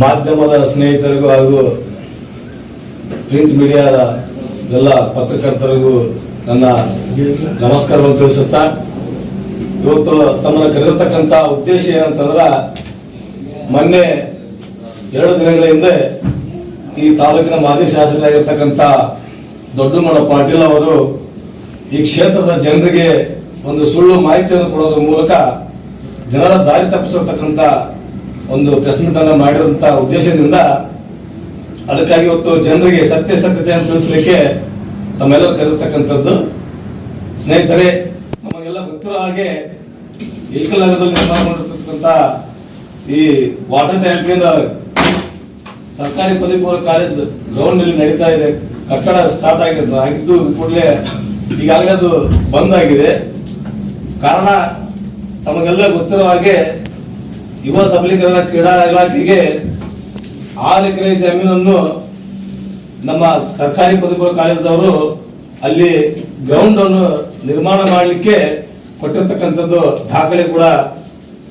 ಮಾಧ್ಯಮದ ಸ್ನೇಹಿತರಿಗೂ ಹಾಗೂ ಪ್ರಿಂಟ್ ಮೀಡಿಯಾದ ಎಲ್ಲ ಪತ್ರಕರ್ತರಿಗೂ ನನ್ನ ನಮಸ್ಕಾರವನ್ನು ತಿಳಿಸುತ್ತಾ, ಇವತ್ತು ತಮ್ಮನ್ನು ಕರೆದಿರ್ತಕ್ಕಂಥ ಉದ್ದೇಶ ಏನಂತಂದ್ರೆ, ಮೊನ್ನೆ ಎರಡು ದಿನಗಳ ಹಿಂದೆ ಈ ತಾಲೂಕಿನ ಮಾಜಿ ಶಾಸಕರಾಗಿರ್ತಕ್ಕಂಥ ದೊಡ್ಡಮಡ ಪಾಟೀಲ್ ಅವರು ಈ ಕ್ಷೇತ್ರದ ಜನರಿಗೆ ಒಂದು ಸುಳ್ಳು ಮಾಹಿತಿಯನ್ನು ಕೊಡೋದ್ರ ಮೂಲಕ ಜನರ ದಾರಿ ತಪ್ಪಿಸಿರ್ತಕ್ಕಂಥ ಒಂದು ಪ್ರೆಸ್ ಮೀಟ್ ಅನ್ನು ಮಾಡಿರುವಂತ ಉದ್ದೇಶದಿಂದ ಅದಕ್ಕಾಗಿ ಇವತ್ತು ಜನರಿಗೆ ಸತ್ಯ ಸತ್ಯತೆಯನ್ನು ತಿಳಿಸಲಿಕ್ಕೆ ತಮ್ಮೆಲ್ಲರೂ ಕರೆದಿರ್ತಕ್ಕಂಥದ್ದು. ಸ್ನೇಹಿತರೆ, ನಮಗೆಲ್ಲ ಗೊತ್ತಿರೋ ಹಾಗೆ ಇಲ್ಕಲ್ ನಿರ್ಮಾಣ ಮಾಡಿರ್ತಕ್ಕಂಥ ಈ ವಾಟರ್ ಟ್ಯಾಂಕ್ ಏನು ಸರ್ಕಾರಿ ಪದವಿ ಪೂರ್ವ ಕಾಲೇಜ್ ಗ್ರೌಂಡ್ನಲ್ಲಿ ನಡೀತಾ ಇದೆ. ಕಟ್ಟಡ ಸ್ಟಾರ್ಟ್ ಆಗಿದೆ, ಆಗಿದ್ದು ಕೂಡಲೇ ಈಗಾಗಲೇ ಅದು ಬಂದ್ ಆಗಿದೆ. ಕಾರಣ ತಮಗೆಲ್ಲ ಗೊತ್ತಿರೋ ಹಾಗೆ ಯುವ ಸಬಲೀಕರಣ ಕ್ರೀಡಾ ಇಲಾಖೆಗೆ ಆರು ಎಕರೆ ಜಮೀನನ್ನು ನಮ್ಮ ಸರ್ಕಾರಿ ಪದವಿ ಕಾಲೇಜದವರು ಅಲ್ಲಿ ಗ್ರೌಂಡ್ ಅನ್ನು ನಿರ್ಮಾಣ ಮಾಡಲಿಕ್ಕೆ ಕೊಟ್ಟಿರ್ತಕ್ಕಂಥದ್ದು ದಾಖಲೆ ಕೂಡ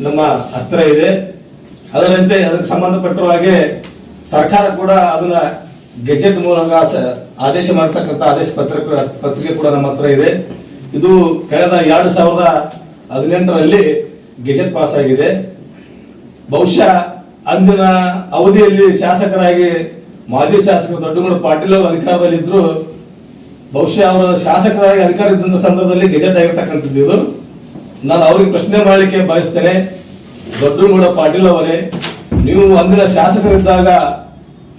ನಮ್ಮ ಹತ್ತಿರ ಇದೆ. ಅದರಂತೆ ಅದಕ್ಕೆ ಸಂಬಂಧಪಟ್ಟ ಹಾಗೆ ಸರ್ಕಾರ ಕೂಡ ಅದನ್ನ ಗೆಜೆಟ್ ಮೂಲಕ ಆದೇಶ ಮಾಡತಕ್ಕಂಥ ಆದೇಶ ಪತ್ರ ಪತ್ರಿಕೆ ಕೂಡ ನಮ್ಮ ಹತ್ರ ಇದೆ. ಇದು ಕಳೆದ ಎರಡು ಸಾವಿರದ ಹದಿನೆಂಟರಲ್ಲಿ ಗೆಜೆಟ್ ಪಾಸ್ ಆಗಿದೆ. ಬಹುಶಃ ಅಂದಿನ ಅವಧಿಯಲ್ಲಿ ಶಾಸಕರಾಗಿ ಮಾಜಿ ಶಾಸಕ ದೊಡ್ಡಮೂರು ಪಾಟೀಲ್ ಅವರು ಅಧಿಕಾರದಲ್ಲಿದ್ದರು ಬಹುಶಃ ಅವರ ಶಾಸಕರಾಗಿ ಅಧಿಕಾರ ಇದ್ದಂತ ಸಂದರ್ಭದಲ್ಲಿ ಗೆಜೆಟ್ ಆಗಿರ್ತಕ್ಕಂಥದ್ದು ಇದು. ನಾನು ಅವ್ರಿಗೆ ಪ್ರಶ್ನೆ ಮಾಡಲಿಕ್ಕೆ ಬಯಸ್ತೇನೆ. ದೊಡ್ಡಮೂಡ ಪಾಟೀಲ್ ಅವರೇ, ನೀವು ಅಂದಿನ ಶಾಸಕರಿದ್ದಾಗ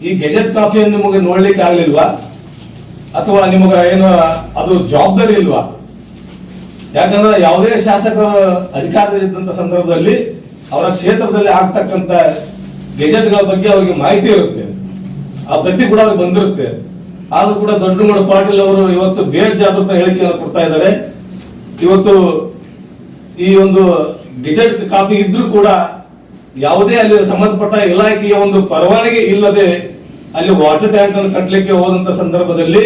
ಈ ಗೆಜೆಟ್ ಕಾಫಿಯನ್ನು ನಿಮಗೆ ನೋಡ್ಲಿಕ್ಕೆ ಆಗ್ಲಿಲ್ವಾ? ಅಥವಾ ನಿಮಗೆ ಏನು, ಅದು ಜವಾಬ್ದಾರಿ ಇಲ್ವಾ? ಯಾಕಂದ್ರೆ ಯಾವುದೇ ಶಾಸಕರು ಅಧಿಕಾರದಲ್ಲಿದ್ದಂತ ಸಂದರ್ಭದಲ್ಲಿ ಅವರ ಕ್ಷೇತ್ರದಲ್ಲಿ ಆಗ್ತಕ್ಕಂತ ಗೆಜೆಟ್ಗಳ ಬಗ್ಗೆ ಅವರಿಗೆ ಮಾಹಿತಿ ಇರುತ್ತೆ. ಆ ಪ್ರತಿ ಕೂಡ ಅವ್ರಿಗೆ ಬಂದಿರುತ್ತೆ. ಆದ್ರೂ ಕೂಡ ದೊಡ್ಡಮಡ ಪಾಟೀಲ್ ಅವರು ಇವತ್ತು ಬೇಜಾಗೃತ ಹೇಳಿಕೆಯನ್ನು ಕೊಡ್ತಾ ಇದ್ದಾರೆ. ಇವತ್ತು ಈ ಒಂದು ಗೆಜೆಟ್ ಕಾಪಿ ಇದ್ರೂ ಕೂಡ ಯಾವುದೇ ಅಲ್ಲಿ ಸಂಬಂಧಪಟ್ಟ ಇಲಾಖೆಯ ಒಂದು ಪರವಾನಗಿ ಇಲ್ಲದೆ ಅಲ್ಲಿ ವಾಟರ್ ಟ್ಯಾಂಕ್ ಅನ್ನು ಕಟ್ಟಲಿಕ್ಕೆ ಹೋದಂತ ಸಂದರ್ಭದಲ್ಲಿ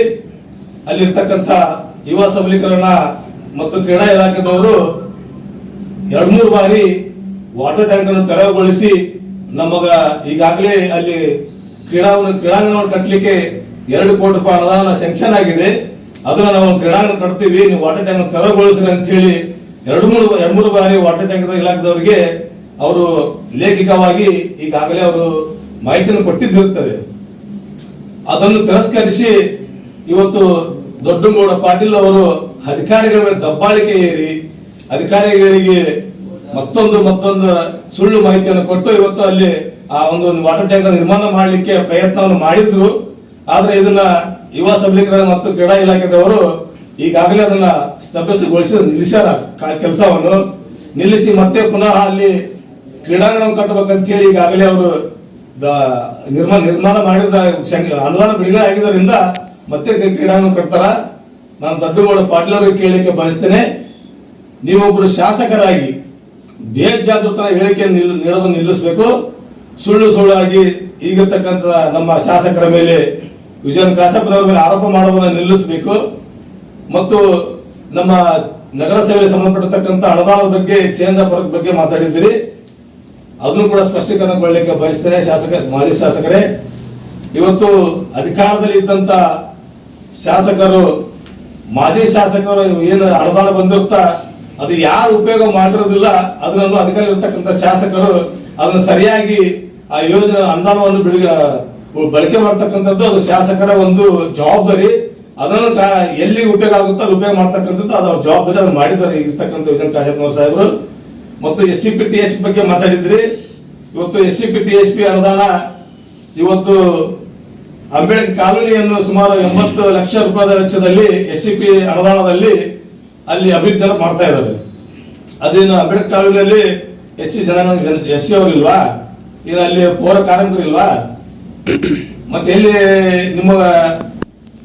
ಅಲ್ಲಿರ್ತಕ್ಕಂಥ ಯುವ ಸಬಲೀಕರಣ ಮತ್ತು ಕ್ರೀಡಾ ಇಲಾಖೆದವರು ಎರಡ್ ಮೂರು ಬಾರಿ ವಾಟರ್ ಟ್ಯಾಂಕ್ ಅನ್ನು ತೆರವುಗೊಳಿಸಿ ನಮಗ ಈಗಾಗಲೇ ಅಲ್ಲಿ ಕ್ರೀಡಾ ಕ್ರೀಡಾಂಗಣವನ್ನು ಕಟ್ಟಲಿಕ್ಕೆ ಎರಡು ಕೋಟಿ ರೂಪಾಯಿ ಅನುದಾನ ಸೆಂಕ್ಷನ್ ಆಗಿದೆ. ಅದನ್ನ ನಾವು ಕ್ರೀಡಾಂಗಣ ಕಟ್ತೀವಿ, ನೀವು ವಾಟರ್ ಟ್ಯಾಂಕ್ ತೆರವುಗೊಳಿಸ್ರಿ ಅಂತ ಹೇಳಿ ಎರಡು ಮೂರು ಎರಡು ಮೂರು ಬಾರಿ ವಾಟರ್ ಟ್ಯಾಂಕ್ ಇಲಾಖೆದವರಿಗೆ ಅವರು ಲೇಖಿಕವಾಗಿ ಈಗಾಗಲೇ ಅವರು ಮಾಹಿತಿಯನ್ನು ಕೊಟ್ಟಿದ್ದಿರುತ್ತದೆ. ಅದನ್ನು ತಿರಸ್ಕರಿಸಿ ಇವತ್ತು ದೊಡ್ಡಗೌಡ ಪಾಟೀಲ್ ಅವರು ಅಧಿಕಾರಿಗಳ ಮೇಲೆ ದಬ್ಬಾಳಿಕೆ ಏರಿ ಅಧಿಕಾರಿಗಳಿಗೆ ಮತ್ತೊಂದು ಮತ್ತೊಂದು ಸುಳ್ಳು ಮಾಹಿತಿಯನ್ನು ಕೊಟ್ಟು ಇವತ್ತು ಅಲ್ಲಿ ಆ ಒಂದು ವಾಟರ್ ಟ್ಯಾಂಕ್ ನಿರ್ಮಾಣ ಮಾಡಲಿಕ್ಕೆ ಪ್ರಯತ್ನವನ್ನು ಮಾಡಿದ್ರು. ಆದ್ರೆ ಇದನ್ನ ಯುವ ಸಬಲೀಕರಣ ಮತ್ತು ಕ್ರೀಡಾ ಇಲಾಖೆದವರು ಈಗಾಗಲೇ ಅದನ್ನ ಸ್ತಬ್ಧಗೊಳಿಸಿ ನಿಲ್ಲಿಸ್ಯಾರ ಕೆಲಸವನ್ನು. ನಿಲ್ಲಿಸಿ ಮತ್ತೆ ಪುನಃ ಅಲ್ಲಿ ಕ್ರೀಡಾಂಗಣ ಕಟ್ಟಬೇಕಂತ ಹೇಳಿ ಈಗಾಗಲೇ ಅವರು ನಿರ್ಮಾಣ ನಿರ್ಮಾಣ ಮಾಡಿದ ಅನುದಾನ ಬಿಡುಗಡೆ ಆಗಿದ್ದರಿಂದ ಮತ್ತೆ ಕ್ರೀಡಾಂಗಣ ಕಟ್ತಾರ. ನಾನು ದೊಡ್ಡಗೌಡ ಪಾಟೀಲ್ ಅವರಿಗೆ ಕೇಳಲಿಕ್ಕೆ ಬಯಸ್ತೇನೆ. ನೀವೊಬ್ಬರು ಶಾಸಕರಾಗಿ ಬೇಜಾಗೃತ ಹೇಳಿಕೆ ನೀಡೋದನ್ನು ನಿಲ್ಲಿಸಬೇಕು. ಸುಳ್ಳು ಸುಳ್ಳಾಗಿ ಈಗಿರ್ತಕ್ಕಂಥ ನಮ್ಮ ಶಾಸಕರ ಮೇಲೆ, ವಿಜಯನ್ ಕಾಸಪ್ಪನವರ ಮೇಲೆ ಆರೋಪ ಮಾಡೋದನ್ನು ನಿಲ್ಲಿಸಬೇಕು. ಮತ್ತು ನಮ್ಮ ನಗರಸಭೆಗೆ ಸಂಬಂಧಪಟ್ಟಿರ್ತಕ್ಕಂಥ ಅನುದಾನದ ಬಗ್ಗೆ ಚೇಂಜ್ ಆಫ್ ವರ್ಕ್ ಬಗ್ಗೆ ಮಾತಾಡಿದ್ದೀರಿ. ಅದನ್ನು ಕೂಡ ಸ್ಪಷ್ಟೀಕರಣಗೊಳ್ಳಲಿಕ್ಕೆ ಬಯಸ್ತೇನೆ ಶಾಸಕ, ಮಾಜಿ ಶಾಸಕರೇ. ಇವತ್ತು ಅಧಿಕಾರದಲ್ಲಿ ಇದ್ದಂತ ಶಾಸಕರು, ಮಾಜಿ ಶಾಸಕರು ಏನು ಅನುದಾನ ಬಂದಿರುತ್ತಾ ಅದು ಯಾರು ಉಪಯೋಗ ಮಾಡಿರೋದಿಲ್ಲ ಅದನ್ನು ಅಧಿಕಾರಿ ಇರ್ತಕ್ಕಂಥ ಶಾಸಕರು ಅದನ್ನು ಸರಿಯಾಗಿ ಆ ಯೋಜನೆ ಅನುದಾನವನ್ನು ಬಿಡುಗ, ಬಳಕೆ ಮಾಡ್ತಕ್ಕಂಥದ್ದು ಅದು ಶಾಸಕರ ಒಂದು ಜವಾಬ್ದಾರಿ. ಅದನ್ನು ಎಲ್ಲಿ ಉಪಯೋಗ ಆಗುತ್ತೋ ಅಲ್ಲಿ ಉಪಯೋಗ ಮಾಡ್ತಕ್ಕಂಥದ್ದು ಅದು ಅವ್ರ ಜವಾಬ್ದಾರಿ ಅದನ್ನು ಮಾಡಿದ್ದಾರೆ ಇರ್ತಕ್ಕಂಥ ವಿಜಯನ್ ಕಾಶಪ್ಪನವ್ರ ಸಾಹೇಬರು. ಮತ್ತು S C P T S P ಬಗ್ಗೆ ಮಾತಾಡಿದ್ರಿ. ಇವತ್ತು S C P T S P ಅನುದಾನ ಇವತ್ತು ಅಂಬೇಡ್ಕರ್ ಕಾಲೋನಿಯನ್ನು ಸುಮಾರು ಎಂಬತ್ತು ಲಕ್ಷ ರೂಪಾಯಿ ವೆಚ್ಚದಲ್ಲಿ ಎಸ್ ಸಿ ಪಿ ಅನುದಾನದಲ್ಲಿ ಅಲ್ಲಿ ಅಭಿವೃದ್ಧಿಯನ್ನು ಮಾಡ್ತಾ ಇದ್ದಾರೆ. ಅದೇನು ಅಂಬೇಡ್ಕರ್ ಕಾಲೋನಿಯಲ್ಲಿ ಎಸ್ ಸಿ ಜನ ಎಸ್ ಸಿ ಅವರು ಇಲ್ವಾ ಏನು ಅಲ್ಲಿ ಪೌರ ಕಾರ್ಮಿಕರು ಇಲ್ವಾ ಮತ್ತೆ ಎಲ್ಲಿ ನಿಮ್ಮ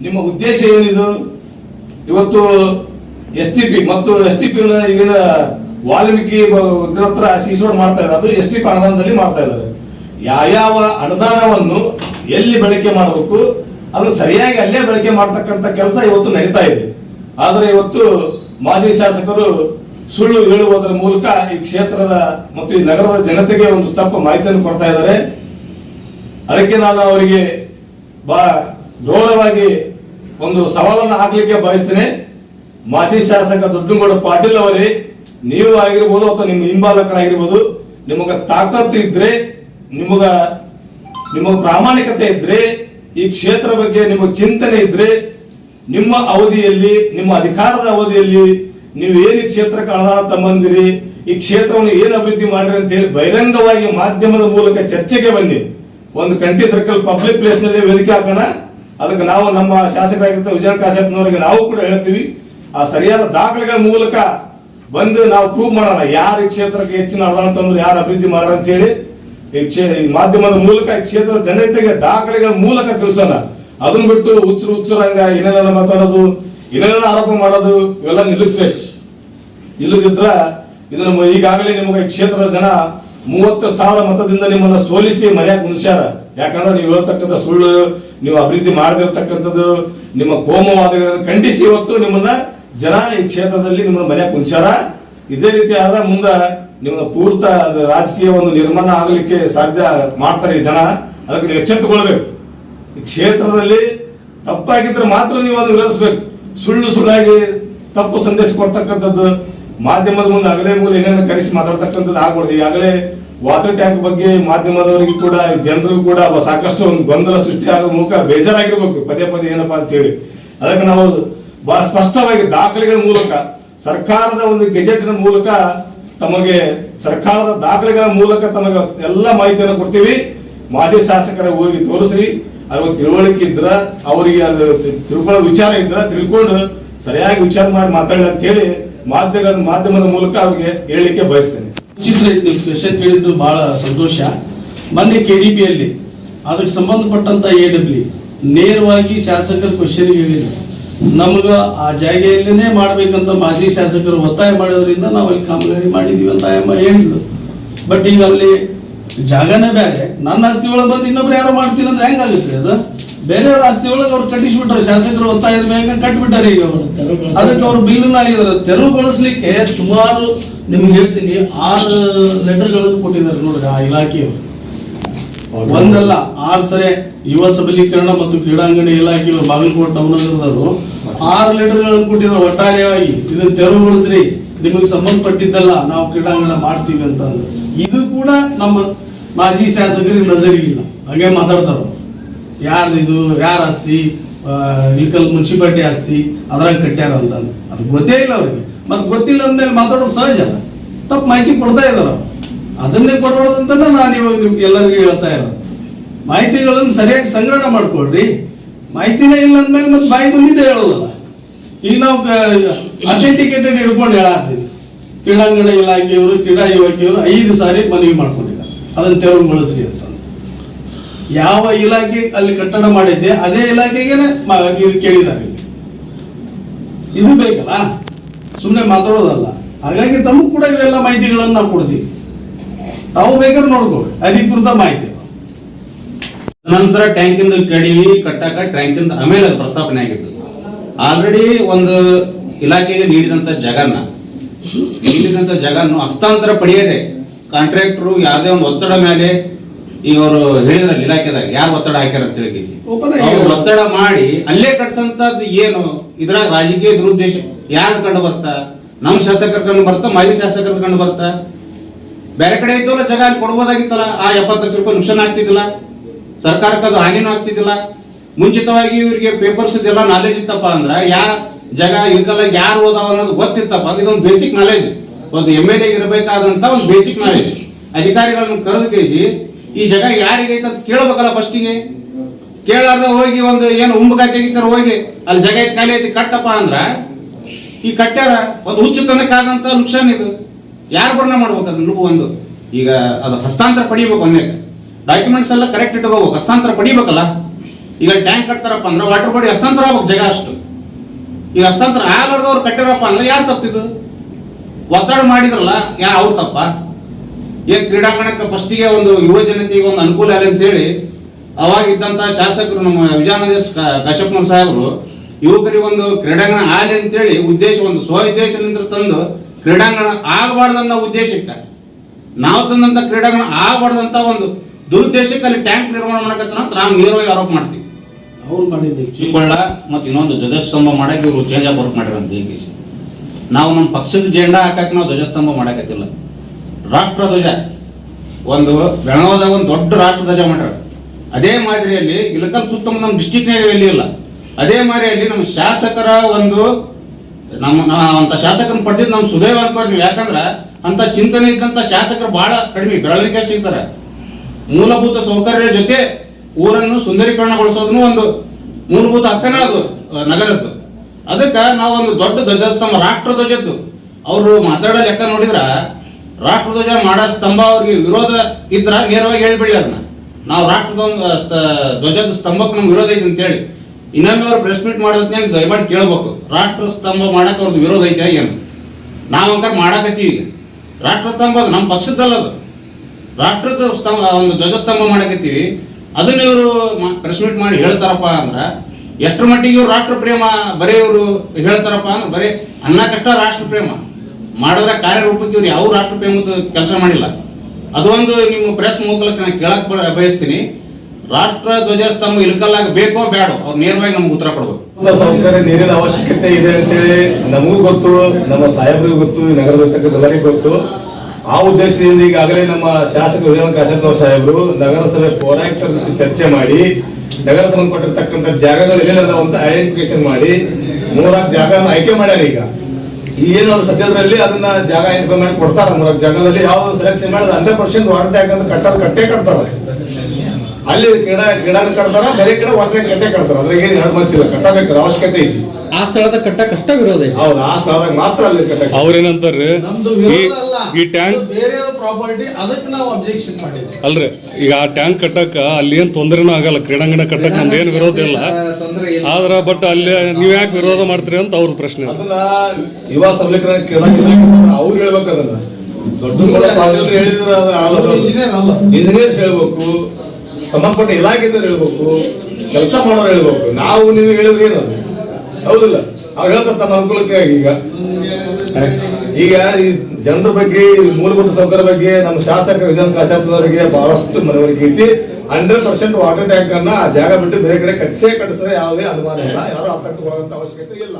ನಿಮ್ಮ ಉದ್ದೇಶ ಏನಿದು? ಇವತ್ತು ಎಸ್ ಟಿ ಪಿ, ಮತ್ತು ಎಸ್ ಟಿ ಪಿ ಈಗಿನ ವಾಲ್ಮೀಕಿ ಹತ್ರ ಸೀಸೋಡ್ ಮಾಡ್ತಾ ಇದ್ದಾರೆ. ಅದು ಎಸ್ ಟಿ ಪಿ ಅನುದಾನದಲ್ಲಿ ಮಾಡ್ತಾ ಇದ್ದಾರೆ. ಯಾವ ಅನುದಾನವನ್ನು ಎಲ್ಲಿ ಬಳಕೆ ಮಾಡಬೇಕು, ಅದನ್ನು ಸರಿಯಾಗಿ ಅಲ್ಲೇ ಬಳಕೆ ಮಾಡ್ತಕ್ಕಂಥ ಕೆಲಸ ಇವತ್ತು ನಡೀತಾ ಇದೆ. ಆದರೆ ಇವತ್ತು ಮಾಜಿ ಶಾಸಕರು ಸುಳ್ಳು ಹೇಳುವುದರ ಮೂಲಕ ಈ ಕ್ಷೇತ್ರದ ಮತ್ತು ಈ ನಗರದ ಜನತೆಗೆ ಒಂದು ತಪ್ಪು ಮಾಹಿತಿಯನ್ನು ಕೊಡ್ತಾ ಇದ್ದಾರೆ. ಅದಕ್ಕೆ ನಾನು ಅವರಿಗೆ ಬಹಳ ಗೌರವವಾಗಿ ಒಂದು ಸವಾಲನ್ನು ಹಾಕಲಿಕ್ಕೆ ಬಯಸ್ತೇನೆ. ಮಾಜಿ ಶಾಸಕ ದೊಡ್ಡಗೌಡ ಪಾಟೀಲ್ ಅವರೇ, ನೀವು ಆಗಿರ್ಬೋದು ಅಥವಾ ನಿಮ್ಮ ಹಿಂಬಾಲಕರಾಗಿರ್ಬೋದು, ನಿಮಗ ತಾಕತ್ತು ಇದ್ರೆ, ನಿಮಗ ನಿಮಗ ಪ್ರಾಮಾಣಿಕತೆ ಇದ್ರೆ, ಈ ಕ್ಷೇತ್ರ ಬಗ್ಗೆ ನಿಮಗೆ ಚಿಂತನೆ ಇದ್ರೆ ನಿಮ್ಮ ಅವಧಿಯಲ್ಲಿ, ನಿಮ್ಮ ಅಧಿಕಾರದ ಅವಧಿಯಲ್ಲಿ ನೀವು ಏನು ಕ್ಷೇತ್ರಕ್ಕೆ ಅನುದಾನ ತಮ್ಮಂದಿರಿ ಈ ಕ್ಷೇತ್ರವನ್ನು ಏನು ಅಭಿವೃದ್ಧಿ ಮಾಡ್ರಿ ಅಂತ ಹೇಳಿ ಬಹಿರಂಗವಾಗಿ ಮಾಧ್ಯಮದ ಮೂಲಕ ಚರ್ಚೆಗೆ ಬನ್ನಿ. ಒಂದು ಕಂಟಿ ಸರ್ಕಲ್ ಪಬ್ಲಿಕ್ ಪ್ಲೇಸ್ನಲ್ಲಿ ವೇದಿಕೆ ಹಾಕೋಣ. ಅದಕ್ಕೆ ನಾವು ನಮ್ಮ ಶಾಸಕರಾಗಿರ್ತ ವಿಜಯ ಕಾಶ್ಯಪ್ನವರಿಗೆ ನಾವು ಕೂಡ ಹೇಳ್ತೀವಿ, ಆ ಸರಿಯಾದ ದಾಖಲೆಗಳ ಮೂಲಕ ಬಂದು ನಾವು ಪ್ರೂವ್ ಮಾಡೋಣ, ಯಾರು ಈ ಕ್ಷೇತ್ರಕ್ಕೆ ಹೆಚ್ಚಿನ ಅನುದಾನ ತಂದ್ರು, ಯಾರು ಅಭಿವೃದ್ಧಿ ಮಾಡೋಣ ಅಂತ ಹೇಳಿ ಈ ಕ್ಷೇ, ಈ ಮಾಧ್ಯಮದ ಮೂಲಕ ಈ ಕ್ಷೇತ್ರದ ಜನತೆಗೆ ದಾಖಲೆಗಳ ಮೂಲಕ ತಿಳಿಸೋಣ. ಅದನ್ನ ಬಿಟ್ಟು ಹುಚ್ಚರು ಹುಚ್ಚರಂಗ ಏನೇನೆಲ್ಲ ಮಾತಾಡೋದು ಏನೇನೆಲ್ಲ ಆರೋಪ ಮಾಡೋದು, ಇವೆಲ್ಲ ನಿಲ್ಲಿಸ್ಬೇಕು. ಇಲ್ಲದಿದ್ರ ಇದನ್ನ ಈಗಾಗಲೇ ನಿಮಗೆ ಕ್ಷೇತ್ರದ ಜನ ಮೂವತ್ತು ಸಾವಿರ ಮತದಿಂದ ನಿಮ್ಮನ್ನ ಸೋಲಿಸಿ ಮನೆಯಾಗ ಕುಂದಿಸ್ಯಾರ ಯಾಕಂದ್ರೆ ನೀವು ಹೇಳ್ತಕ್ಕಂಥ ಸುಳ್ಳು, ನೀವು ಅಭಿವೃದ್ಧಿ ಮಾಡದಿರ್ತಕ್ಕಂಥದ್ದು, ನಿಮ್ಮ ಕೋಮವಾದಗಳನ್ನು ಖಂಡಿಸಿ ಇವತ್ತು ನಿಮ್ಮನ್ನ ಜನ ಈ ಕ್ಷೇತ್ರದಲ್ಲಿ ನಿಮ್ಮನ್ನ ಮನೆಯಾಗ ಕುಂಚಾರ ಇದೇ ರೀತಿ ಆದ್ರೆ ಮುಂದ ನಿಮ್ಮ ಪೂರ್ತ ರಾಜಕೀಯ ಒಂದು ನಿರ್ಮಾಣ ಆಗಲಿಕ್ಕೆ ಸಾಧ್ಯ ಮಾಡ್ತಾರೆ ಈ ಜನ. ಅದಕ್ಕೆ ನೀವು ಎಚ್ಚೆತ್ತುಕೊಳ್ಬೇಕು ಕ್ಷೇತ್ರದಲ್ಲಿ ತಪ್ಪಾಗಿದ್ರೆ ಮಾತ್ರ ನೀವು ಅದು ವಿರೋಧಿಸ್ಬೇಕು. ಸುಳ್ಳು ಸುಳ್ಳಾಗಿ ತಪ್ಪು ಸಂದೇಶ ಕೊಡ್ತಕ್ಕಂಥದ್ದು, ಮಾಧ್ಯಮದ ಮುಂದೆ ಅಗಲೇ ಮೂಲ ಏನೇನು ಕರೆಸಿ ಮಾತಾಡ್ತಕ್ಕಂಥದ್ದು ಆಗ್ಬಾರ್ದು. ಈಗಾಗಲೇ ವಾಟರ್ ಟ್ಯಾಂಕ್ ಬಗ್ಗೆ ಮಾಧ್ಯಮದವರಿಗೂ ಕೂಡ, ಜನರಿಗೂ ಕೂಡ ಸಾಕಷ್ಟು ಒಂದು ಗೊಂದಲ ಸೃಷ್ಟಿ ಆಗೋ ಮೂಲಕ ಬೇಜಾರಾಗಿರ್ಬೇಕು. ಪದೇ ಪದೇ ಏನಪ್ಪಾ ಅಂತ ಹೇಳಿ ಅದಕ್ಕೆ ನಾವು ಬಹಳ ಸ್ಪಷ್ಟವಾಗಿ ದಾಖಲೆಗಳ ಮೂಲಕ, ಸರ್ಕಾರದ ಒಂದು ಗೆಜೆಟ್ನ ಮೂಲಕ ತಮಗೆ, ಸರ್ಕಾರದ ದಾಖಲೆಗಳ ಮೂಲಕ ತಮಗೆ ಎಲ್ಲ ಮಾಹಿತಿಯನ್ನು ಕೊಡ್ತೀವಿ. ಮಾಜಿ ಶಾಸಕರ ಹೋಗಿ ತೋರಿಸ್ರಿ. ಅವ್ರಿಗೆ ತಿಳುವಳಿಕೆ ಇದ್ರ, ಅವರಿಗೆ ಅಲ್ಲಿ ತಿಳ್ಕೊಳ್ಳೋ ವಿಚಾರ ಇದ್ರ, ತಿಳ್ಕೊಂಡು ಸರಿಯಾಗಿ ವಿಚಾರ ಮಾಡಿ ಮಾತಾಡಿ ಅಂತ ಹೇಳಿ ಮಾಧ್ಯಮದ ಮಾಧ್ಯಮದ ಮೂಲಕ ಅವ್ರಿಗೆ ಹೇಳಲಿಕ್ಕೆ ಬಯಸ್ತೇನೆ. ಚಿತ್ರ ಕ್ವೆಶನ್ ಕೇಳಿದ್ದು ಬಹಳ ಸಂತೋಷ. ಮೊನ್ನೆ ಕೆ ಡಿ ಅಲ್ಲಿ, ಅದಕ್ಕೆ ಸಂಬಂಧಪಟ್ಟಂತ ಎ ಡಬ್ಲ್ಯೂ ನೇರವಾಗಿ ಶಾಸಕರ ಕ್ವಶನ್ ಹೇಳಿದ್ರು. ನಮ್ಗ ಆ ಜಾಗೆಯಲ್ಲೇನೆ ಮಾಡ್ಬೇಕಂತ ಮಾಜಿ ಶಾಸಕರು ಒತ್ತಾಯ ಮಾಡೋದ್ರಿಂದ ನಾವು ಅಲ್ಲಿ ಕಾಮಗಾರಿ ಮಾಡಿದೀವಿ ಅಂತ ಹೇಳಿದ್ರು. ಬಟ್ ಈಗ ಅಲ್ಲಿ ಜಾಗನೇ ಬೇರೆ. ನನ್ನ ಆಸ್ತಿ ಒಳಗೆ ಬಂದು ಇನ್ನೊಬ್ರು ಯಾರೋ ಮಾಡ್ತೀನಿ ಅಂದ್ರೆ ಹೆಂಗಾಗುತ್ತೆ ಅದು? ಬೇರೆಯವ್ರ ಆಸ್ತಿ ಒಳಗೆ ಅವ್ರು ಕಟ್ಟಿಸ್ಬಿಟ್ರು, ಶಾಸಕರು ಒತ್ತಾಯದ ಬೇಗ ಕಟ್ಬಿಟ್ಟಾರೆ ಈಗ ಅವರು? ಅದಕ್ಕೆ ಅವ್ರು ಬಿಲ್ ಆಗಿದ್ದಾರೆ ತೆರವುಗೊಳಿಸ್ಲಿಕ್ಕೆ ಸುಮಾರು ನಿಮ್ಗೆ ಹೇಳ್ತೀನಿ, ಆರು ಲೆಟರ್ಗಳನ್ನು ಕೊಟ್ಟಿದ್ದಾರೆ ನೋಡ್ರಿ ಆ ಇಲಾಖೆಯವರು. ಒಂದಲ್ಲ, ಆರು ಸರಿ ಯುವ ಸಬಲೀಕರಣ ಮತ್ತು ಕ್ರೀಡಾಂಗಣ ಇಲಾಖೆಯವರು ಬಾಗಲಕೋಟೆ ನವನಗರದವರು ಆರು ಲೆಟರ್ಗಳನ್ನು ಕೊಟ್ಟಿದ್ದಾರೆ ಒಟ್ಟಾರೆಯಾಗಿ. ಇದನ್ನ ತೆರವುಗೊಳಿಸ್ರಿ. ನಿಮಗೆ ಸಂಬಂಧಪಟ್ಟಿದ್ದಲ್ಲ, ನಾವು ಕ್ರೀಡಾಂಗಣ ಮಾಡ್ತೀವಿ ಅಂತ ಅಂದ್ರು. ಇದು ಕೂಡ ನಮ್ಮ ಮಾಜಿ ಶಾಸಕರಿಗೆ ನಜರಿಗಿಲ್ಲ. ಹಾಗೆ ಮಾತಾಡ್ತಾರ ಯಾರ್ದು ಇದು ಯಾರ ಆಸ್ತಿ? ಆ, ಇಲ್ಕಲ್ ಮುನ್ಸಿಪಾಲಿಟಿ ಆಸ್ತಿ ಅದ್ರಾಗ ಕಟ್ಟ್ಯಾರ ಅಂತ ಅದು ಗೊತ್ತೇ ಇಲ್ಲ ಅವ್ರಿಗೆ. ಮತ್ತೆ ಗೊತ್ತಿಲ್ಲ ಅಂದ್ಮೇಲೆ ಮಾತಾಡೋದು ಸಹಜ. ತಪ್ಪು ಮಾಹಿತಿ ಕೊಡ್ತಾ ಇದಾರ. ಅದನ್ನೇ ಕೊಡಬಾರ್ದು ಅಂತ ನಾನು ಇವಾಗ ನಿಮ್ಗೆ ಎಲ್ಲರಿಗೂ ಹೇಳ್ತಾ ಇರೋದು. ಮಾಹಿತಿಗಳನ್ನು ಸರಿಯಾಗಿ ಸಂಗ್ರಹಣ ಮಾಡ್ಕೊಳ್ರಿ. ಮಾಹಿತಿನೇ ಇಲ್ಲ ಅಂದ್ಮೇಲೆ ಮತ್ತೆ ಬಾಯಿ ಬಂದಿದ್ದೆ ಹೇಳೋದಲ್ಲ. ಈಗ ನಾವು ಅಥೆಂಟಿಕೇಟೆಡ್ ಹಿಡ್ಕೊಂಡು ಹೇಳಾತ್ತೀವಿ ಕ್ರೀಡಾಂಗಣ ಇಲಾಖೆಯವರು ಕ್ರೀಡಾ ಇಲಾಖೆಯವರು ಐದು ಸಾರಿ ಮನವಿ ಮಾಡ್ಕೊಂಡಿದ್ದಾರೆ. ಅದನ್ನು ತೆರವುಗೊಳಿಸ್ರಿ ಅಂತ. ಯಾವ ಇಲಾಖೆ ಅಲ್ಲಿ ಕಟ್ಟಡ ಮಾಡಿದ್ದೆ, ಅದೇ ಇಲಾಖೆಗೆ ಕೇಳಿದ್ದಾರೆ. ಇದು ಬೇಕಲ್ಲ? ಸುಮ್ಮನೆ ಮಾತಾಡೋದಲ್ಲ. ಹಾಗಾಗಿ ತಮಗೂ ಕೂಡ ಇವೆಲ್ಲ ಮಾಹಿತಿಗಳನ್ನು ನಾವು ಕೊಡ್ತೀವಿ. ತಾವು ಬೇಕಾದ್ರೆ ನೋಡ್ಕೊಳ್ಳಿ. ಅಧಿಕೃತ ಮಾಹಿತಿ. ನಂತರ ಟ್ಯಾಂಕಿಂದ ಕಡಿ ಕಟ್ಟಾಕ ಟ್ಯಾಂಕಿಂದ ಆಮೇಲೆ ಪ್ರಸ್ತಾಪನೆ ಆಗಿತ್ತು. ಆಲ್ರೆಡಿ ಒಂದು ಇಲಾಖೆಗೆ ನೀಡಿದಂತ ಜಗನ್ನ ನೀಡಿದಂತ ಜಾಗ ಹಸ್ತಾಂತರ ಪಡೆಯದೆ ಕಾಂಟ್ರಾಕ್ಟ್ರು ಯಾವುದೇ ಒಂದು ಒತ್ತಡ ಮೇಲೆ ಈಗ ಅವರು ಹೇಳಿದ್ರಲ್ಲ ಇಲಾಖೆದಾಗ ಯಾರು ಒತ್ತಡ ಹಾಕ್ಯಾರ ಅಂತ ಹೇಳಿ ಅವ್ರು ಒತ್ತಡ ಮಾಡಿ ಅಲ್ಲೇ ಕಟ್ಸಂತದ್ದು ಏನು? ಇದ್ರಾಗ ರಾಜಕೀಯ ದುರುದ್ದೇಶ. ಯಾರು ಕಂಡು ಬರ್ತಾ? ನಮ್ಮ ಶಾಸಕರ ಕಂಡು ಬರ್ತಾ ಮಾಜಿ ಶಾಸಕರ ಕಂಡು ಬರ್ತಾ? ಬೇರೆ ಕಡೆ ಇದ್ದವಲ್ಲ ಜಾಗ ಅಲ್ಲಿ ಕೊಡ್ಬೋದಾಗಿತ್ತಲ್ಲ? ಆ ಎಪ್ಪತ್ತು ಲಕ್ಷ ರೂಪಾಯಿ ನುಷನ್ ಆಗ್ತಿದ್ದಿಲ್ಲ. ಸರ್ಕಾರಕ್ಕೆ ಅದು ಹಾನಿನೂ ಆಗ್ತಿದ್ದಿಲ್ಲ. ಮುಂಚಿತವಾಗಿ ಇವರಿಗೆ ಪೇಪರ್ಸ್ ಎಲ್ಲ ನಾಲೆಜ್ ಇತ್ತಪ್ಪ ಅಂದ್ರ ಯಾ ಜಾಗ ಇರ್ಕಲ್ಲ ಯಾರು ಓದಾವ ಅನ್ನೋದು ಗೊತ್ತಿತ್ತಪ್ಪ. ಇದೊಂದು ಬೇಸಿಕ್ ನಾಲೆಜ್ ಒಂದು ಎಂ ಎಲ್ ಇರಬೇಕಾದಂತ ಒಂದು ಬೇಸಿಕ್ ನಾಲೆಜ್ ಅಧಿಕಾರಿಗಳನ್ನ ಕರೆದು ಕೇಳಿಸಿ ಈ ಜಾಗ ಯಾರಿಗೈತೆ ಅಂತ ಕೇಳಬೇಕಲ್ಲ ಫಸ್ಟಿಗೆ ಕೇಳಾರ್ದ ಹೋಗಿ ಒಂದು ಏನು ಉಂಬಗಾಯಿ ತೆಗಿತಾರ ಹೋಗಿ. ಅಲ್ಲಿ ಜಾಗ ಐತಿ, ಖಾಲಿ ಐತಿ, ಕಟ್ಟಪ್ಪ ಅಂದ್ರ, ಈ ಕಟ್ಟ್ಯಾರ ಒಂದು ಹುಚ್ಚುತನಕ್ಕಾದಂತ ನುಕ್ಸಾನ್ ಇದು. ಯಾರು ಬರ್ಣ ಮಾಡ್ಬೇಕು ಅದನ್ನ ಒಂದು? ಈಗ ಅದು ಹಸ್ತಾಂತರ ಪಡಿಬೇಕು ಒಂದೇ ಡಾಕ್ಯುಮೆಂಟ್ಸ್ ಎಲ್ಲ ಕರೆಕ್ಟ್ ಇಟ್ಕೋಬೇಕು, ಹಸ್ತಾಂತರ ಪಡಿಬೇಕಲ್ಲ? ಈಗ ಟ್ಯಾಂಕ್ ಕಟ್ತಾರಪ್ಪ ಅಂದ್ರೆ ವಾಟರ್ ಬಾಡಿ ಹಸ್ತಾಂತರ ಆಗ್ಬೇಕು ಜಗ ಅಷ್ಟು. ಈಗ ಹಸ್ತಾಂತರ ಆಗಲಾರ್ದವ್ರು ಕಟ್ಟಿರಪ್ಪ ಅಂದ್ರೆ ಯಾರು ತಪ್ಪಿದು ಒತ್ತಡ ಮಾಡಿದ್ರಲ್ಲ, ಯಾ ಅವ್ರ ತಪ್ಪ? ಏನ್ ಕ್ರೀಡಾಂಗಣಕ್ಕೆ ಫಸ್ಟಿಗೆ ಒಂದು ಯುವ ಜನತೆಗೆ ಒಂದು ಅನುಕೂಲ ಆಗಲಿ ಅಂತೇಳಿ ಅವಾಗ ಇದ್ದಂತ ಶಾಸಕರು ನಮ್ಮ ವಿಜಯಾನಂದ ಕಶ್ಯಪ್ನವ್ರ ಸಾಹೇಬರು, ಯುವಕರಿಗೆ ಒಂದು ಕ್ರೀಡಾಂಗಣ ಆಗಲಿ ಅಂತೇಳಿ ಉದ್ದೇಶ, ಒಂದು ಸ್ವ ಉದ್ದೇಶದಿಂದ ತಂದು ಕ್ರೀಡಾಂಗಣ ಆಗಬಾರ್ದನ್ನೋ ಉದ್ದೇಶಕ್ಕೆ. ನಾವು ತಂದಂತ ಕ್ರೀಡಾಂಗಣ ಆಗಬಾರ್ದಂತ ಒಂದು ದುರುದ್ದೇಶಕ್ಕೆ ಅಲ್ಲಿ ಟ್ಯಾಂಕ್ ನಿರ್ಮಾಣ ಮಾಡಕತ್ತ ನಾವು ನೇರವಾಗಿ ಆರೋಪ ಮಾಡ್ತೀವಿ. ಅವ್ರು ಮಾಡಿದ್ದು ಚಿಕ್ಕೊಳ್ಳ ಮತ್ತು ಇನ್ನೊಂದು ಧ್ವಜಸ್ತಂಭ ಮಾಡಕ್ಕೆ ಇವರು ಚೇಂಜ್ ಆಫ್ ವರ್ಕ್ ದೇಶ ನಾವು ನಮ್ಮ ಪಕ್ಷದ ಜೆಂಡಾ ಹಾಕಕ್ಕೆ ನಾವು ಧ್ವಜಸ್ತಂಭ ಮಾಡಕತ್ತಿಲ್ಲ. ರಾಷ್ಟ್ರ ಧ್ವಜ. ಒಂದು ಬೆಳಗಾವದಾಗ ಒಂದು ದೊಡ್ಡ ರಾಷ್ಟ್ರ ಧ್ವಜ ಮಾಡ್ಯಾರ ಅದೇ ಮಾದರಿಯಲ್ಲಿ ಇಲಕಲ್ ಸುತ್ತಮುತ್ತ ನಮ್ಮ ಡಿಸ್ಟಿಕ್ನಾಗ ಎಲ್ಲಿ ಇಲ್ಲ. ಅದೇ ಮಾದರಿಯಲ್ಲಿ ನಮ್ಮ ಶಾಸಕರ ಒಂದು ನಮ್ಮ ಅಂತ ಶಾಸಕರನ್ನ ಪಡೆದಿದ್ದು ನಮ್ಮ ಸುದೈವ ಅನ್ಕೋರಿ ನೀವು. ಯಾಕಂದ್ರ ಅಂತ ಚಿಂತನೆ ಇದ್ದಂತ ಶಾಸಕರು ಬಹಳ ಕಡಿಮೆ ಬೆಳವಣಿಗೆ ಸಿಗ್ತಾರೆ ಮೂಲಭೂತ ಸೌಕರ್ಯದ ಜೊತೆ ಊರನ್ನು ಸುಂದರೀಕರಣಗೊಳಿಸೋದನ್ನು ಒಂದು ಮೂಲಭೂತ ಹಕ್ಕನ ಅದು ನಗರದ್ದು. ಅದಕ್ಕೆ ನಾವು ಒಂದು ದೊಡ್ಡ ಧ್ವಜಸ್ತಂಭ ರಾಷ್ಟ್ರ ಧ್ವಜದ್ದು. ಅವರು ಮಾತಾಡೋ ಲೆಕ್ಕ ನೋಡಿದ್ರ, ರಾಷ್ಟ್ರ ಧ್ವಜ ಮಾಡೋ ಸ್ತಂಭ ಅವ್ರಿಗೆ ವಿರೋಧ ಇದ್ರ, ನೇರವಾಗಿ ಹೇಳ್ಬಿಡಿ ಅದನ್ನ ನಾವು ರಾಷ್ಟ್ರ ಧ್ವಜ- ಧ್ವಜದ ಸ್ತಂಭಕ್ಕೆ ನಮ್ಗೆ ವಿರೋಧ ಐತೆ ಅಂತೇಳಿ. ಇನ್ನೊಮ್ಮೆ ಅವ್ರು ಪ್ರೆಸ್ ಮೀಟ್ ಮಾಡೋದ್ನಾಗ ದಯಮಾಡಿ ಕೇಳ್ಬೇಕು. ರಾಷ್ಟ್ರ ಸ್ತಂಭ ಮಾಡಕ್ಕೆ ಅವ್ರದ್ದು ವಿರೋಧ ಐತೆ ಏನು? ನಾವು ಅಂಕರ್ ಮಾಡಕತ್ತೀವಿ ಈಗ. ರಾಷ್ಟ್ರ ಸ್ತಂಭ ನಮ್ಮ ಪಕ್ಷದಲ್ಲ ಅದು. ರಾಷ್ಟ್ರದ ಸ್ತಂಭ ಒಂದು ಧ್ವಜಸ್ತಂಭ ಮಾಡಕತ್ತೀವಿ. ಅದನ್ನ ಇವರು ಪ್ರೆಸ್ ಮೀಟ್ ಮಾಡಿ ಹೇಳ್ತಾರಪ್ಪ ಅಂದ್ರ, ಎಷ್ಟರ ಮಟ್ಟಿಗೆ ಇವ್ರು ರಾಷ್ಟ್ರ ಪ್ರೇಮ ಬರೀ ಇವರು ಹೇಳ್ತಾರಪ್ಪ ಅಂದ್ರೆ, ಬರೀ ಅನ್ನಕಷ್ಟ ರಾಷ್ಟ್ರ ಪ್ರೇಮ. ಮಾಡಿದ್ರೆ ಕಾರ್ಯರೂಪಕ್ಕೆ ಇವ್ರು ಯಾವ ರಾಷ್ಟ್ರ ಪ್ರೇಮದ ಕೆಲಸ ಮಾಡಿಲ್ಲ. ಅದು ಒಂದು ನಿಮ್ಮ ಪ್ರೆಸ್ ಮೂಲಕ ನಾನು ಕೇಳಕ್ ಬಯಸ್ತೀನಿ. ರಾಷ್ಟ್ರ ಧ್ವಜಸ್ತಂಭ ಇಲ್ಕಲ್ಲಾಗ ಬೇಕೋ ಬೇಡೋ ಅವ್ರು ನೇರವಾಗಿ ನಮ್ಗೆ ಉತ್ತರ ಕೊಡ್ಬೇಕು. ಸೌಕರ್ಯ, ನೀರಿನ ಅವಶ್ಯಕತೆ ಇದೆ ಅಂತೇಳಿ ನಮಗೂ ಗೊತ್ತು, ನಮ್ಮ ಸಾಹೇಬರಿಗೂ ಗೊತ್ತು ನಗರದ ಎಲ್ಲರಿಗೂ ಗೊತ್ತು. ಆ ಉದ್ದೇಶದಿಂದ ಈಗಾಗಲೇ ನಮ್ಮ ಶಾಸಕ ವಿಜಯನ ಕಾಶಪ್ಪನವ್ರ ಸಾಹೇಬರು ನಗರಸಭೆ ಪೌರಾಯುಕ್ತರ ಜೊತೆ ಚರ್ಚೆ ಮಾಡಿ, ನಗರ ಸಂಬಂಧಪಟ್ಟಿರ್ತಕ್ಕಂಥ ಜಾಗಗಳು ಎಲ್ಲೆಲ್ಲ ಅಂತ ಐಡೆಂಟಿಫಿಕೇಶನ್ ಮಾಡಿ ಮೂರಾಕ್ ಜಾಗ ಆಯ್ಕೆ ಮಾಡ್ಯಾರ ಈಗ. ಏನು ಅವ್ರು ಸದ್ಯದಲ್ಲಿ ಅದನ್ನ ಜಾಗ ಐಡೆಂಟಿಫೈ ಮಾಡಿ ಕೊಡ್ತಾರ ಮೂರಾಕ್ ಜಾಗದಲ್ಲಿ ಯಾವ ಸೆಲೆಕ್ಷನ್ ಮಾಡಿದ್ರೆ ಹಂಡ್ರೆಡ್ ಪರ್ಸೆಂಟ್ ವಾಟರ್ ಯಾಕಂದ್ರೆ ಅಂತ ಕಟ್ಟೋದು ಕಟ್ಟೇ ಕಟ್ತಾರೆ. ಅಲ್ಲಿ ಗಿಡ ಗಿಡ ಕಟ್ತಾರ ಬೇರೆ ಕಡೆ ವಾಟರ್ ಕಟ್ಟೆ ಕಟ್ತಾರ. ಅದ್ರಾಗ ಏನು ಎರಡು ಮತ್ತಿಲ್ಲ ಕಟ್ಟಬೇಕಾದ್ರೆ ಅವಶ್ಯಕತೆ ಇದೆ ಆ ಸ್ಥಳದ ಕಟ್ಟ ಕಷ್ಟವಿರೋದೇ ವಿರೋಧ ಇದೆ ಹೌದು ಆ ಸ್ಥಳದಾಗ ಮಾತ್ರ ಅಲ್ಲಿ ಕಟ್ಟಕ್ಕೆ ಅವ್ರೇನಂತಾರ್ರಿ? ನಮ್ದು ಈ ವಿರೋಧ ಅಲ್ಲ. ಈ ಟ್ಯಾಂಕ್ ಅದು ಬೇರೆ ಪ್ರಾಪರ್ಟಿ ಅದಕ್ಕೆ ನಾವು ಅಬ್ಜೆಕ್ಷನ್ ಮಾಡಿದ್ವಿ. ಅಲ್ರಿ ಈಗ ಆ ಟ್ಯಾಂಕ್ ಕಟ್ಟಕ್ಕ ಅಲ್ಲಿ ಏನ್ ತೊಂದರೆನೂ ಆಗಲ್ಲ. ಕ್ರೀಡಾಂಗಣ ಕಟ್ಟಕ್ ನಮ್ದು ಏನು ವಿರೋಧ ಇಲ್ಲ. ಆದ್ರ ಬಟ್ ಅಲ್ಲಿ ನೀವ್ ಯಾಕೆ ವಿರೋಧ ಮಾಡ್ತೀರಿ ಅಂತ ಅವ್ರ ಪ್ರಶ್ನೆ. ಅದನ್ನ ಯುವ ಸಬಲೀಕರಣ ಕ್ರೀಡಾ ಅವ್ರು ಹೇಳ್ಬೇಕು ಅದನ್ನ. ದೊಡ್ಡ ಹೇಳಿದ್ರು ಅವ್ರು ಅಲ್ಲ. ಇಂಜಿನಿಯರ್ಸ್ ಹೇಳ್ಬೇಕು. ಸಂಬಂಧಪಟ್ಟ ಇಲಾಖೆಯಿಂದ ಹೇಳ್ಬೇಕು, ಕೆಲಸ ಮಾಡೋರು ಹೇಳ್ಬೇಕು. ನಾವು ನೀವು ಹೇಳಿದ್ರೆ ಏನು ಹೌದಿಲ್ಲ. ಅವ್ರು ಹೇಳ್ತಾರೆ ತಮ್ಮ ಅನುಕೂಲಕ್ಕೆ ಈಗ. ಈಗ ಈ ಜನರ ಬಗ್ಗೆ ಮೂಲಭೂತ ಸೌಕರ್ಯ ಬಗ್ಗೆ ನಮ್ಮ ಶಾಸಕ ವಿಧಾನ ಕಾಶಪ್ಪನವರಿಗೆ ಬಹಳಷ್ಟು ಮನವರಿಕೆ ಐತಿ. ಹಂಡ್ರೆಡ್ ಪರ್ಸೆಂಟ್ ವಾಟರ್ ಟ್ಯಾಂಕ್ ಅನ್ನ ಆ ಜಾಗ ಬಿಟ್ಟು ಬೇರೆ ಕಡೆ ಕಚ್ಚೆ ಕಟ್ಟಿಸಿದ್ರೆ ಯಾವುದೇ ಅನುಮಾನ ಇಲ್ಲ. ಯಾರು ಆತಂಕ ಅವಶ್ಯಕತೆ ಇಲ್ಲ.